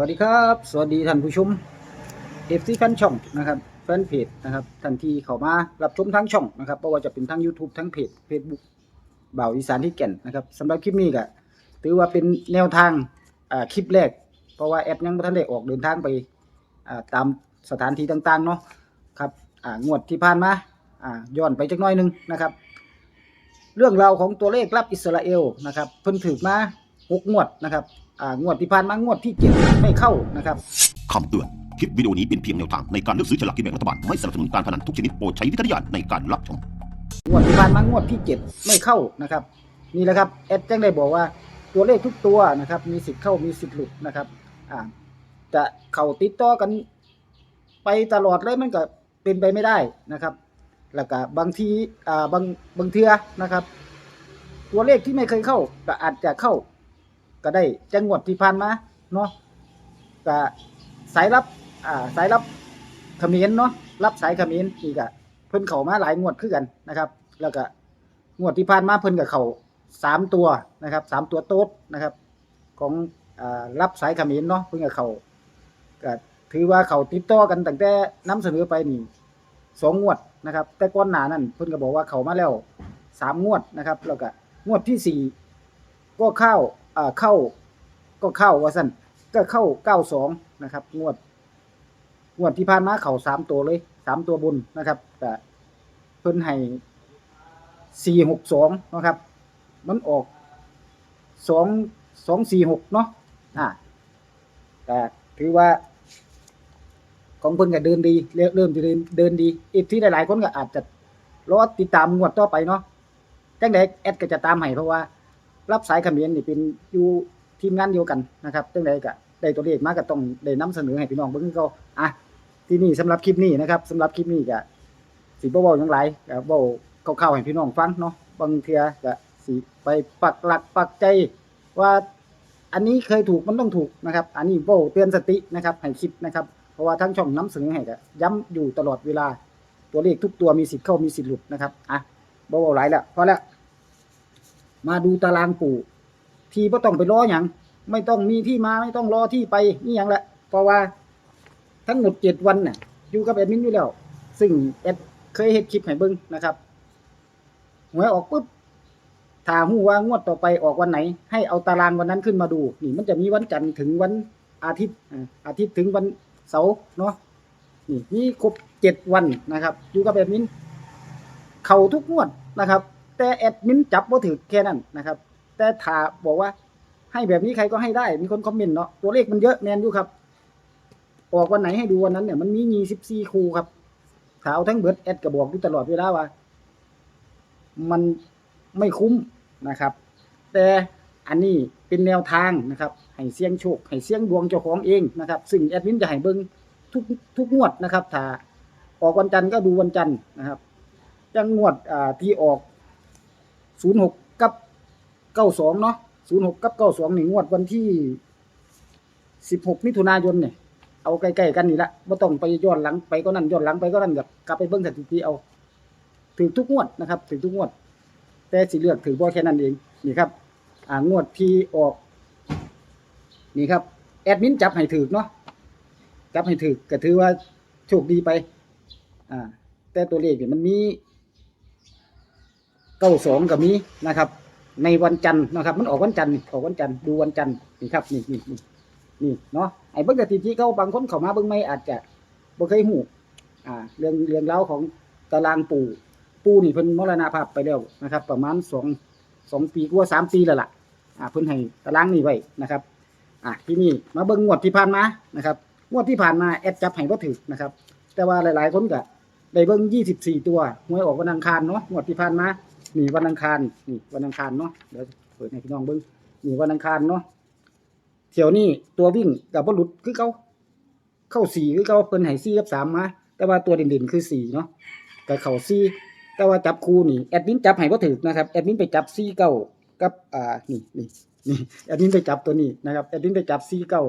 วัสดีครับ สวัสดีท่านผู้ชมเอฟซีแฟนช่องนะครับแฟนเพจนะครับท่านทีเข้ามารับชมทั้งช่องนะครับไม่ว่าจะเป็นทั้ง YouTube ทั้งเพจ Facebook บ่าวอีสานที่แก่นนะครับสำหรับคลิปนี้ก็ถือว่าเป็นแนวทางอ่าคลิปแรก เพราะว่าแอดยังไม่ทันได้ออกเดินทางไปอ่าตามสถานที่ต่างๆเนาะครับอ่างวดที่ผ่านมาอ่าย้อนไปจักหน้อยหนึงนะครับ เรื่องราวของตัวเลขรับอิสราเอลนะครับเพิ่นถือมาหกงวดนะครับ งวดที่ผ่านมางวดที่เจ็ดไม่เข้านะครับคำเตือน คลิปวิดีโอนี้เป็นเพียงแนวทางในการเลือกซื้อฉลากกินแบ่งรัฐบาล ไม่สนับสนุนการพนันทุกชนิดโปรดใช้วิจารณญาณในการรับชม งวดที่ผ่านมางวดที่เจ็ดไม่เข้านะครับ นี่แหละครับแอดแจ้งได้บอกว่าตัวเลขทุกตัวนะครับ มีสิทธิ์เข้ามีสิทธิ์หลุดนะครับอ่าจะเข้าติดต่อกัน ไปตลอดเลยมันก็เป็นไปไม่ได้นะครับ แล้วก็บางทีอ่าบางบางเทือนะครับ ตัวเลขที่ไม่เคยเข้าก็อาจจะเข้า ก็ได้จังหวดที่ผ่านมาเนาะก็สายรับอ่าสายรับเขมรเนาะรับสายเขมรนี่ก็เพิ่นเข้ามาหลายงวดคือกันนะครับ แล้วก็งวดที่ผ่านมาเพิ่นกับเขาสามตัวนะครับสามตัวโต๊ดนะครับ ของอ่ารับสายขมรเนาะเพิ่นกับเขาก็ถือว่าเขาติดต่อกันตั้งแต่นำเสนอไปนี่สองงวดนะครับ แต่ก่อนหนานั้นเพิ่นก็บอกว่าเขามาแล้วสามงวดนะครับ แล้วก็งวดที่สี่ก็เข้า เข้าก็เข้าว่าสั่นก็เข้าเก้าสองนะครับ งวด งวดที่ผ่านมาเข่าสามตัวเลยสามตัวบนนะครับแต่เพิ่นให้สี่หกสองนะครับ มันออกสองสองสี่หกเนาะอ่าแต่ถือว่า ของเพิ่นก็เดินดี เริ่มเริ่มจะเดินเดินดีอีกที่หลายๆคนก็อาจจะรอติดตามงวดต่อไปเนาะจังไดแอดก็จะตามให้เพราะว่า รับสายเขมรนี่เป็นอยู่ทีมงานเดียวกันนะครับจังไดก็ได้ตัวเลขมากก็ต้องได้นำเสนอให้พี่น้องเบิ่งเก็อะที่นี่สำหรับคลิปนี้นะครับสำหรับคลิปนี้ก็สิบ่เว้าหยังหลายก็เว้าคร่าๆให้พี่น้องฟังเนาะบางเทื่อก็สิไปปักหลักปักใจว่าอันนี้เคยถูกมันต้องถูกนะครับ อันนี้เว้าเตือนสตินะครับให้คิดนะครับ เพราะว่าทั้งช่องน้ำเสนอให้ก็ย้ำอยู่ตลอดเวลา ตัวเลขทุกตัวมีสิทธิ์เข้ามีสิทธิ์หลุดนะครับ อะบ่เว้าหลแล้วพอแล้ว มาดูตารางปู่ที่บ่ต้องไปรออย่างไม่ต้องมีที่มาไม่ต้องรอที่ไปนี่อย่างละเพราะว่าทั้งหมดเจ็ดวันน่ะ อยู่กับแอดมินอยู่แล้ว ซึ่งแอดเคยเฮ็ดคลิปให้เบิ่งนะครับหวยออกปุ๊บถ้าฮู้ว่างวดต่อไปออกวันไหน ให้เอาตารางวันนั้นขึ้นมาดู นี่ มันจะมีวันจันทร์ถึงวันอาทิตย์อาทิตย์ถึงวันเสาร์เนาะนี่นี่ครบเจ็ดวันนะครับ อยู่กับแอดมินเข้าทุกงวดนะครับ แต่แอดมินจับบ่าถือแค่นั้นนะครับ แต่ถ้าบอกว่าให้แบบนี้ใครก็ให้ได้มีคนคอมเมนต์เนาะตัวเลขมันเยอะแมนอยู่ครับออกวันไหนให้ดูวันนั้นเนี่ยมันมียี่สิบสี่คูครับถ้าเอาทั้งเบิร์ดแอดก็บอกอยู่ตลอดเวลาว่า มันไม่คุ้มนะครับ แต่อันนี้เป็นแนวทางนะครับ ให้เสี่ยงโชค ให้เสี่ยงดวงเจ้าของเองนะครับ ซึ่งแอดมินจะให้เบิ่งทุกทุกงวดนะครับ ถ้าออกวันจันทร์ก็ดูวันจันทร์นะครับจังงวดอ่าที่ออก ศูนย์หกกับเก้าสองเนาะศูนย์หกกับเก้าสองนี่งวดวันที่สิบหกมิถุนายนเนี่ยเอาใกล้ๆกันนี่ละไม่ต้องไปย้อนหลังไปก็นั่นย้อนหลังไปก็นั่นกับกลับไปเบิ้งสถิติเอาถือทุกงวดนะครับถือทุกงวด แต่สิเลือกถือบ่แค่นั้นเองนี่ครับ อ่างวดที่ออก นี่ครับ แอดมินจับให้ถือเนาะจับให้ถือก็ถือว่าโชคดีไป อ่า แต่ตัวเลขเนี่ยมันมี เก้าสองกับมีนะครับ ในวันจันทร์นะครับ มันออกวันจันทร์นี่ออกวันจันทร์ดูวันจันทร์นี่ครับนี่นี่นี่นี่เนาะไอ้เบิ้งสถิติเขาบางคนเขามาเบิ้งไม่อาจจะบ่เคยหูอ่า เรื่องเรื่องเล่าของตารางปู่ ปู่นี่เพิ่นมรณภาพไปแล้วนะครับ ประมาณสองสองปีกว่าสามปีแล้วล่ะ อ่า เพิ่นให้ตารางนี่ไว้นะครับ อ่าที่นี่มาเบิ้งงวดที่ผ่านมานะครับงวดที่ผ่านมาแอดจับให้บ่ถึกนะครับ แต่ว่าหลาย ๆ คนก็ได้เบิ้งยี่สิบสี่ตัวหวยออกวันอังคารเนาะงวดที่ผ่านมา นี่วันอังคารนี่วันอังคารเนาะเดี๋ยวเปิดให้พี่น้องเบิ้งนี่วันอังคารเนาะเที่ยวนี้ตัววิ่งกับบอลลุดคือเขาเข้าสี่คือเขาเพิ่นให้สี่กับสามมาแต่ว่าตัวเด่นๆคือสี่เนาะกับเข่าสี่แต่ว่าจับคู่นี่แอดมินจับให้บ่ถึกนะครับแอดมินไปจับสี่เก้ากับอ่านี่นี่นี่แอดมินไปจับตัวนี้นะครับแอดมินไปจับสี่เก้า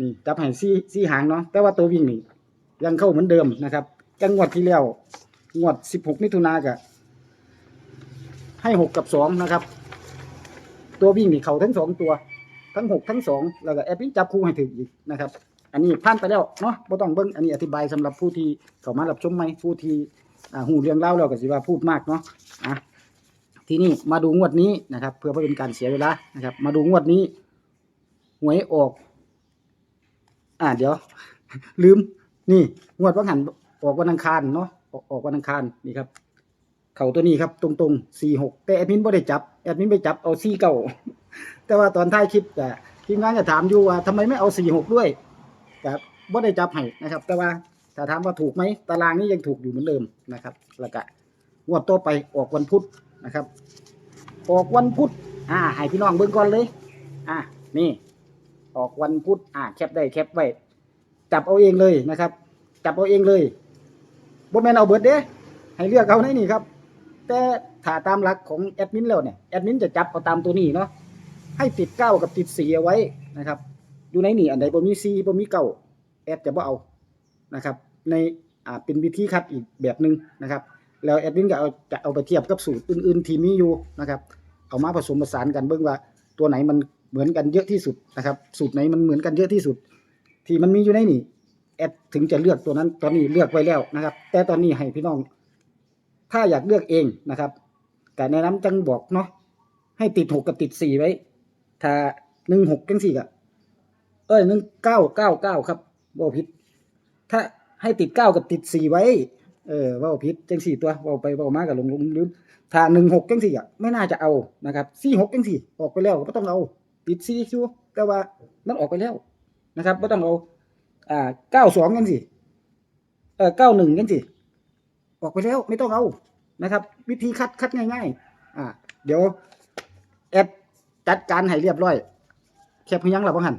นี่จับให้สี่สี่หางเนาะแต่ว่าตัววิ่งนี่ยังเข้าเหมือนเดิมนะครับจังหวัดที่แล้วงวดสิบหกมิถุนายน ให้หกกับสองนะครับ ตัววิ่งนี่เขาทั้งสองตัว ทั้งหกทั้งสองแล้วก็แอดมินจับคู่ให้ถึงอีกนะครับ อันนี้ผ่านไปแล้วเนาะบ่ต้องเบิ่งอันนี้อธิบายสำหรับผู้ที่เข้ามารับชมใหมผู้ที่หูเรื่องเล่าวแล้วก็สิว่าพูดมากเนาะอะทีนี้มาดูงวดนี้นะครับ เพื่อบ่เป็นการเสียเวลานะครับ มาดูงวดนี้หวยออก อ่าเดี๋ยว ลืม นี่ งวดว่างหันออกวันอังคารเนาะออกออกวันอังคารนี่ครับ เขาตัวนี้ครับ ตรงๆสี่หกแต่แอดมินบ่ได้จับแอดมินไปจับเอาสี่เก้าแต่ว่าตอนท้ายคลิปก็ทีมงานจะถามอยู่ว่าทำไมไม่เอาสี่หกด้วยครับบ่ได้จับให้นะครับ แต่ว่าถ้าถามว่าถูกไหมตารางนี้ยังถูกอยู่เหมือนเดิมนะครับแล้วก็งวดต่อไปออกวันพุธนะครับ ออกวันพุธอ่าให้พี่น้องเบิ่งก่อนเลย อ่านี่ ออกวันพุธอ่าแคปได้แคปไว้จับเอาเองเลยนะครับ จับเอาเองเลยบ่แม่นเอาเบิดเด้ให้เลือกเอาในนี่ครับ แต่ถ้าตามหลักของแอดมินแล้วเนี่ยแอดมินจะจับเอาตามตัวนี้เนาะให้ติดเก้ากับติดสีเอาไว้นะครับ อยู่ในนี่อันใดบ่มีสีบ่มีเก้าแอดจะบ่เอานะครับ ในอ่าเป็นวิธีคัดอีกแบบหนึ่งนะครับ แล้วแอดมินก็เอาจะเอาไปเทียบกับสูตรอื่น ๆ ที่มีอยู่นะครับเอามาผสมผสานกันเบิ่งว่าตัวไหนมันเหมือนกันเยอะที่สุดนะครับ สูตรไหนมันเหมือนกันเยอะที่สุด ที่มันมีอยู่ในนี่แอดถึงจะเลือกตัวนั้นตอนนี้เลือกไว้แล้วนะครับ แต่ตอนนี้ให้พี่น้อง ถ้าอยากเลือกเองนะครับแต่แนะนำจังบอกเนาะให้ติดหกกับติดสี่ไว้ ถ้าหนึ่งหกจังสี่ก็เอ้ยหนึ่งเก้าเก้าเก้าครับว่าผิดถ้าให้ติดเก้ากับติดสี่ไว้ เออว่าผิดจังสี่ตัวว่าไปว่ามากับลงลงลืมถ้าหนึ่งหกจังสี่อะไม่น่าจะเอานะครับสี่หกจังสี่ออกไปแล้วก็ต้องเอา ติดสี่ชัวแต่ว่ามันออกไปแล้วนะครับไม่ต้องเอา อ่าเก้าสองจังสี่เออเก้าหนึ่งจังสี่ ออกไปแล้วไม่ต้องเอานะครับ วิธีคัดคัดง่าย ๆ อ่า เดี๋ยวแอดจัดการให้เรียบร้อยแคปให้ยังหลับหัน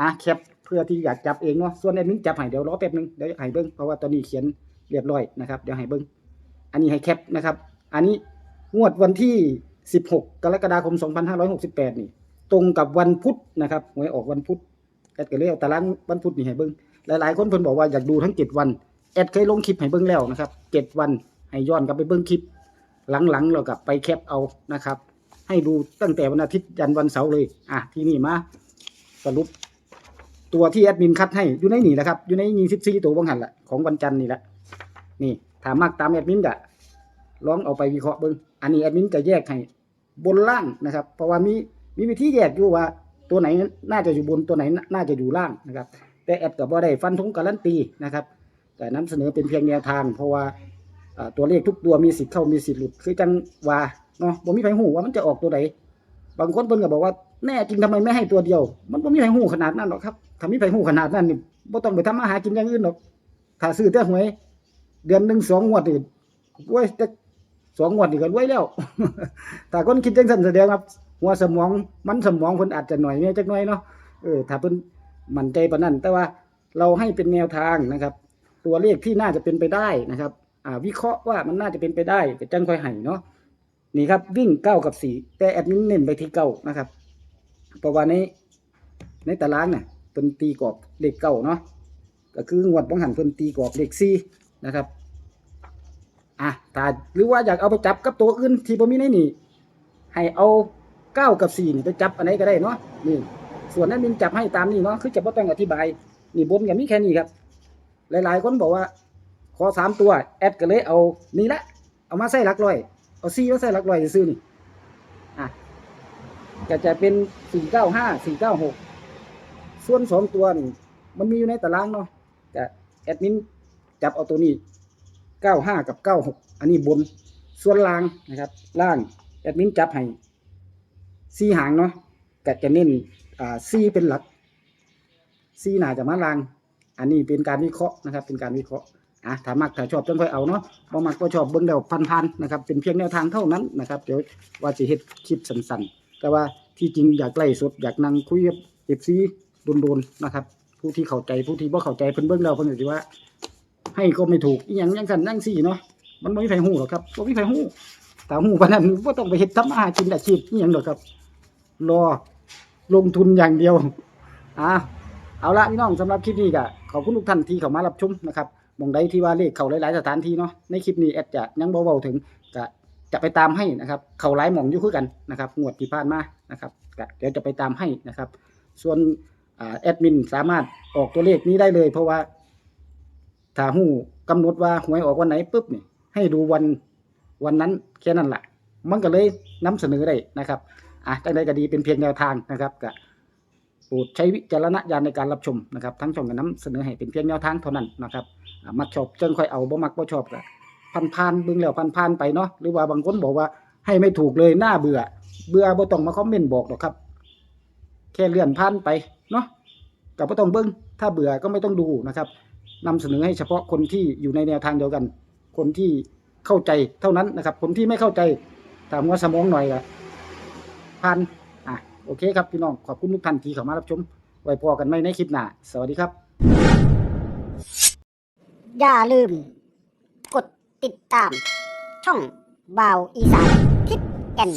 อะแคปเพื่อที่อยากจับเองเนาะส่วนแอดมินจับให้เดี๋ยวรอแป๊บนึงเดี๋ยวให้เบิ้งเพราะว่าตอนนี้เขียนเรียบร้อยนะครับเดี๋ยวให้เบิ้งอันนี้ให้แคปนะครับ อันนี้งวดวันที่ 16 กรกฎาคม 2568 นี่ ตรงกับวันพุธนะครับหวยออกวันพุธแอดก็เลยเอาตารางวันพุธนี่ให้เบิ้งหลายๆคนเพิ่นบอกว่าอยากดูทั้ง 7 วัน แอดเคยลงคลิปให้เบิ่งแล้วนะครับเจ็ดวันให้ย้อนกลับไปเบิ่งคลิป หลังๆเรากลับไปแคปเอานะครับ ให้ดูตั้งแต่วันอาทิตย์ยันวันเสาร์เลย อะที่นี่มาสรุป ตัวที่แอดมินคัดให้อยู่ในนี่แหละครับ อยู่ในยี่สิบสี่ตัวบางหันละของวันจันทร์นี่แหละนี่ถามมากตามแอดมินกะลองเอาไปวิเคราะห์เบิ่งอันนี้แอดมินจะแยกให้บนล่างนะครับ เพราะว่ามีมีวิธีแยกอยู่ว่า ตัวไหนน่าจะอยู่บนตัวไหนน่าจะอยู่ล่างนะครับ แต่แอดกับบ่ได้ฟันธงการันตีนะครับ แต่นำเสนอเป็นเพียงแนวทาง เพราะว่าตัวเลขทุกตัวมีสิทธิ์เข้ามีสิทธิ์หลุด คือจังว่าเนาะบ่มีใครฮู้ว่ามันจะออกตัวใดบางคนเพิ่นก็บอกว่าแน่จริงทำไมไม่ให้ตัวเดียว มันบ่มีใครฮู้ขนาดนั้นหรอกครับถ้ามีใครฮู้ขนาดนั้นนี่บ่ต้องไปทำมาหากินอย่างอื่นหรอกถ้าซื้อแต่หวย เดือนหนึ่งสองงวดนี่โอ้ยจะสองงวดนี่ก็รวยแล้วถ้าคนคิดจังซั่นแสดงว่าหัวสมองมันสมองเพิ่นอาจจะหน่อยแน่จักหน่อยเนาะเออถ้าเพิ่นมั่นใจปานนั้นแต่ว่าเราให้เป็นแนวทางนะครับ ตัวเลขที่น่าจะเป็นไปได้นะครับ อ่า วิเคราะห์ว่ามันน่าจะเป็นไปได้ก็จังค่อยให้เนาะนี่ครับวิ่งเก้ากับสี่แต่แอดมินเน้นไปที่เก้านะครับเพราะว่าในในตารางเนี่ยเพิ่นตีกรอบเลขเก้าเนาะก็คืองวดบังหันเพิ่นตีกรอบเลขสี่นะครับอะถ้าหรือว่าอยากเอาไปจับกับตัวอื่นที่บ่มีในนี่ให้เอาเก้ากับสี่นี่ไปจับอันไหนก็ได้เนาะนี่ส่วนนั้นมินจับให้ตามนี่เนาะคือจะบ่ต้องอธิบายนี่บนก็มีแค่นี้ครับ หลายๆ คนบอกว่า ขอสามตัว แอดก็เลยเอานี่ละเอามาใส่หลักร้อย เอาซีมาใส่หลักร้อยซื้อนี่อะก็จะเป็นสี่เก้าห้าสี่เก้าหกส่วนสองตัวนี่มันมีอยู่ในตารางเนาะแต่แอดมินจับเอาตัวนี้เก้าห้ากับเก้าหกอันนี้บนส่วนล่างนะครับ ล่างแอดมินจับให้ซีหางเนาะก็จะเน้นอ่าซีเป็นหลักซีหนาจะมาล่าง อันนี้เป็นการวิเคราะห์นะครับ เป็นการวิเคราะห์อะถ้ามักถ้าชอบจังค่อยเอาเนาะบ่มักก็ชอบเบิ่งแล้วพันๆนะครับ เป็นเพียงแนวทางเท่านั้นนะครับ เดี๋ยวว่าสิเฮ็ดคลิปสั้นๆ แต่ว่าที่จริงอยากไล่สดอยากนั่งคุยกับ FC โดนๆนะครับ ผู้ที่เข้าใจผู้ที่บ่เข้าใจเพิ่นเบิ่งแล้วเพิ่นก็สิว่า ให้ก็ไม่ถูกอีหยังจังซั่นจังซี่เนาะ มันบ่มีไผฮู้หรอกครับบ่มีไผฮู้ถ้าฮู้ปานนั้นบ่ต้องไปเฮ็ดทำมาหากินอาชีพอีหยังหรอกครับ รอลงทุนอย่างเดียวอะเอาละพี่น้องสำหรับคลิปนี้ก็ อบคุณทุกท่านที่เข้ามารับชมนะครับมองใดที่ว่าเลขเขาหลายๆสถานที่เนาะในคลิปนี้แอดจะยังเว้าถึงก็จะไปตามให้นะครับ เขาหลายหม่องอยู่คือกันนะครับงวดที่ผ่านมานะครับเดี๋ยวจะไปตามให้นะครับ ส่วนแอดมินสามารถออกตัวเลขนี้ได้เลย เพราะว่าถ้าหูกำหนดว่าหวยออกวันไหนปุ๊บนี่ให้ดูวันวันนั้นแค่นั้นแหละมันก็เลยนำเสนอได้นะครับอะจังใดก็ดีเป็นเพียงแนวทางนะครับก็ โปรดใช้วิจารณญาณในการรับชมนะครับทั้งช่องกับน้ำเสนอให้เป็นเพียงแนวทางเท่านั้นนะครับมักชอบจังค่อยเอาบ่มักบ่ชอบก็พันพานเบิ่งแล้วพันพานไปเนาะหรือว่าบางคนบอกว่าให้ไม่ถูกเลยน่าเบื่อ เบื่อบ่ต้องมาคอมเมนต์บอกหรอกครับ แค่เลื่อนผ่านไปเนาะกับบ่ต้องเบิ่งถ้าเบื่อก็ไม่ต้องดูนะครับนำเสนอให้เฉพาะคนที่อยู่ในแนวทางเดียวกัน คนที่เข้าใจเท่านั้นนะครับ คนที่ไม่เข้าใจถามว่าสมองหน่อยละผ่าน โอเคครับพี่น้องขอบคุณทุกท่านที่เข้ามารับชม ไว้พอกันไหมในคลิปหน้า สวัสดีครับ อย่าลืม กดติดตาม ช่องบาวอีสานทิปแก่น